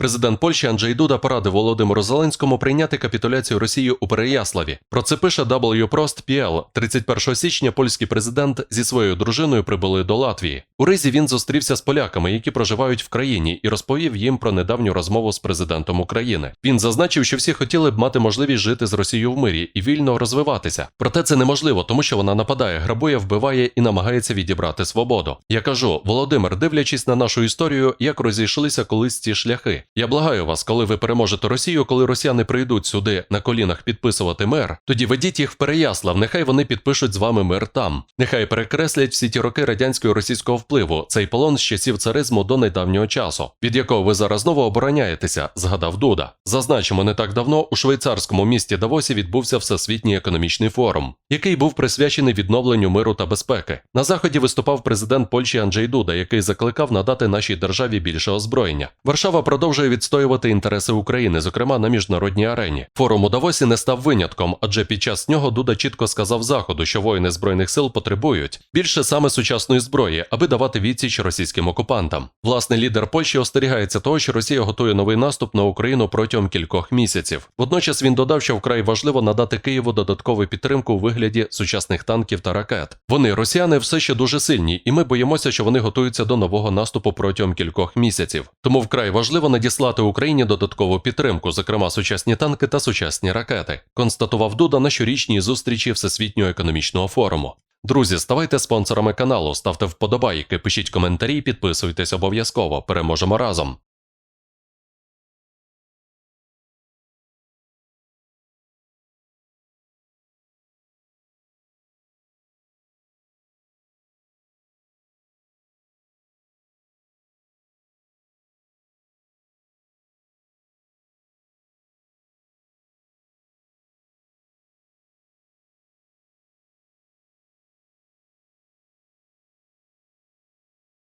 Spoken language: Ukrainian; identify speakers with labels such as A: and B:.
A: Президент Польщі Анджей Дуда порадив Володимиру Зеленському прийняти капітуляцію Росії у Переяславі. Про це пише WProst.pl. 31 січня польський президент зі своєю дружиною прибули до Латвії. У Ризі він зустрівся з поляками, які проживають в країні, і розповів їм про недавню розмову з президентом України. Він зазначив, що всі хотіли б мати можливість жити з Росією в мирі і вільно розвиватися. Проте це неможливо, тому що вона нападає, грабує, вбиває і намагається відібрати свободу. Я кажу, Володимир, дивлячись на нашу історію, як розійшлися колись ці шляхи. Я благаю вас, коли ви переможете Росію, коли росіяни прийдуть сюди на колінах підписувати мир, тоді ведіть їх в Переяслав, нехай вони підпишуть з вами мир там. Нехай перекреслять всі ті роки радянського російського впливу, цей полон з часів царизму до недавнього часу, від якого ви зараз знову обороняєтеся, згадав Дуда. Зазначимо, не так давно у швейцарському місті Давосі відбувся Всесвітній економічний форум, який був присвячений відновленню миру та безпеки. На заході виступав президент Польщі Анджей Дуда, який закликав надати нашій державі більше озброєння. Варшава продовжує відстоювати інтереси України, зокрема на міжнародній арені. Форум у Давосі не став винятком, адже під час нього Дуда чітко сказав заходу, що воїни збройних сил потребують більше саме сучасної зброї, аби давати відсіч російським окупантам. Власний лідер Польщі остерігається того, що Росія готує новий наступ на Україну протягом кількох місяців. Водночас він додав, що вкрай важливо надати Києву додаткову підтримку у вигляді сучасних танків та ракет. Вони, росіяни, все ще дуже сильні, і ми боїмося, що вони готуються до нового наступу протягом кількох місяців. Тому вкрай важливо надіслати Україні додаткову підтримку, зокрема сучасні танки та сучасні ракети, констатував Дуда на щорічній зустрічі Всесвітнього економічного форуму. Друзі, ставайте спонсорами каналу, ставте вподобайки, пишіть коментарі, підписуйтесь обов'язково. Переможемо разом.